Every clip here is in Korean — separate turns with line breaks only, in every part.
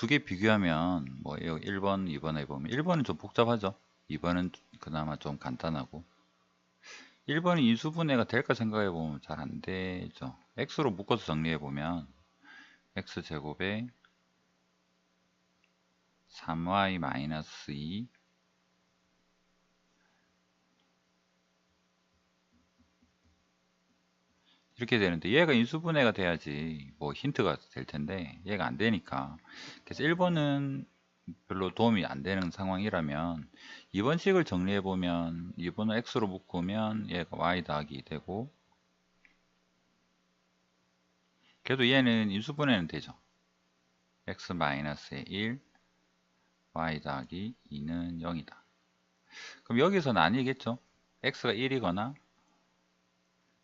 두 개 비교하면 뭐 여기 1번, 2번에 보면 1번은 좀 복잡하죠. 2번은 그나마 좀 간단하고 1번이 인수분해가 될까 생각해 보면 잘 안 되죠. x로 묶어서 정리해 보면 x제곱에 3y-2 이 렇게 되는데 얘가 인수분해가 돼야지 뭐 힌트가 될 텐데 얘가 안 되니까. 그래서 1번은 별로 도움이 안 되는 상황이라면 2번 식을 정리해 보면 2번을 x로 묶으면 얘가 y 더하기 되고 그래도 얘는 인수분해는 되죠. X 마이너스의 1 y 더하기 2는 0이다. 그럼 여기서는 아니겠죠? X가 1이거나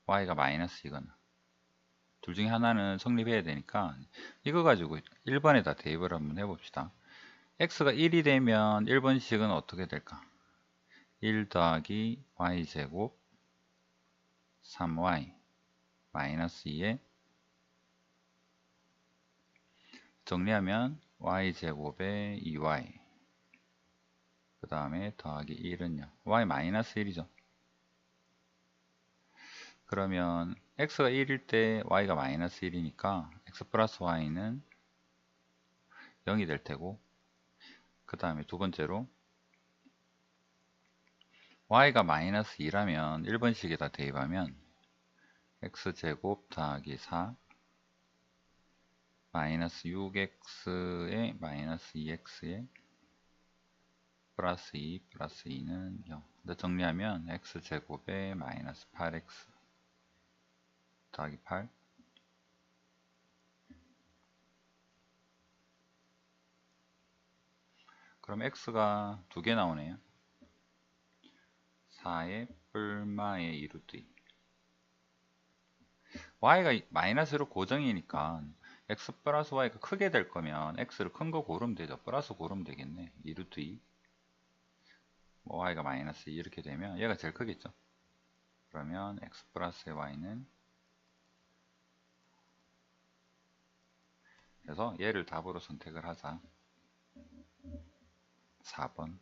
y가 마이너스 이거나 둘 중에 하나는 성립해야 되니까 이거 가지고 1번에다 대입을 한번 해봅시다. x가 1이 되면 1번식은 어떻게 될까? 1 더하기 y제곱 3y 마이너스 2에 정리하면 y제곱에 2y 그 다음에 더하기 1은요. y 마이너스 1이죠 그러면 x가 1일 때 y가 마이너스 1이니까 x 플러스 y는 0이 될 테고 그 다음에 두 번째로 y가 마이너스 2라면 1번식에다 대입하면 x제곱 더하기 4 마이너스 6x에 마이너스 2x에 플러스 2 플러스 2는 0 정리하면 x제곱에 마이너스 8x 더하기 8 그럼 x가 두 개 나오네요. 4의 뿔마의 2루트 2 y가 마이너스로 고정이니까 x 플러스 y가 크게 될 거면 x를 큰 거 고르면 되죠. 플러스 고르면 되겠네. 2루트 2뭐 y가 마이너스 2 이렇게 되면 얘가 제일 크겠죠. 그러면 x 플러스 y는 그래서 얘를 답으로 선택을 하자. 4번